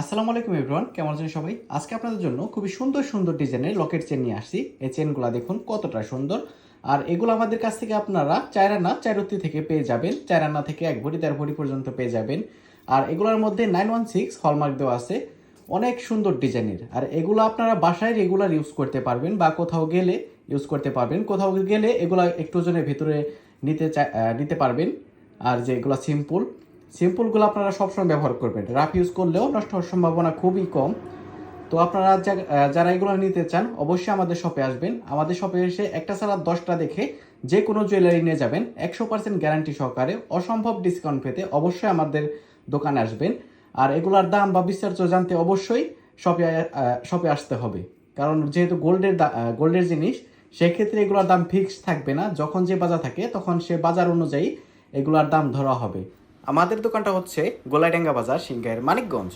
আসসালামু আলাইকুম এভরিওয়ান কেমন আছেন সবাই? আজকে আপনাদের জন্য খুবই সুন্দর সুন্দর ডিজাইনের লকেট চেন নিয়ে আসছি। এই চেনগুলো দেখুন কতটা সুন্দর। আর এগুলো আমাদের কাছ থেকে আপনারা চায়রানা চাইরত্তি থেকে পেয়ে যাবেন। চায়রানা থেকে এক ভরি, দেড় ভরি পর্যন্ত পেয়ে যাবেন। আর এগুলোর মধ্যে নাইন ওয়ান সিক্স হলমার্ক দেওয়া আছে। অনেক সুন্দর ডিজাইনের। আর এগুলো আপনারা বাসায় রেগুলার ইউজ করতে পারবেন বা কোথাও গেলে ইউজ করতে পারবেন। কোথাও গেলে এগুলো একটু জনের ভিতরে নিতে নিতে পারবেন। আর যে এগুলো সিম্পল সিম্পলগুলো আপনারা সবসময় ব্যবহার করবেন। রাফ ইউজ করলেও নষ্ট হওয়ার সম্ভাবনা খুবই কম। তো আপনারা যারা এগুলো নিতে চান, অবশ্যই আমাদের শপে আসবেন। আমাদের শপে এসে একটা ছাড়া দশটা দেখে যে কোনো জুয়েলারি নিয়ে যাবেন। একশো পার্সেন্ট গ্যারান্টি সহকারে অসম্ভব ডিসকাউন্ট পেতে অবশ্যই আমাদের দোকানে আসবেন। আর এগুলোর দাম বা বিস্তারিত জানতে অবশ্যই শপে শপে আসতে হবে। কারণ যেহেতু গোল্ডের গোল্ডের জিনিস, সেক্ষেত্রে এগুলোর দাম ফিক্স থাকবে না। যখন যে বাজার থাকে, তখন সে বাজার অনুযায়ী এগুলোর দাম ধরা হবে। আমাদের দোকানটা হচ্ছে গোলাইডাঙ্গা বাজার সিংহের মানিকগঞ্জ।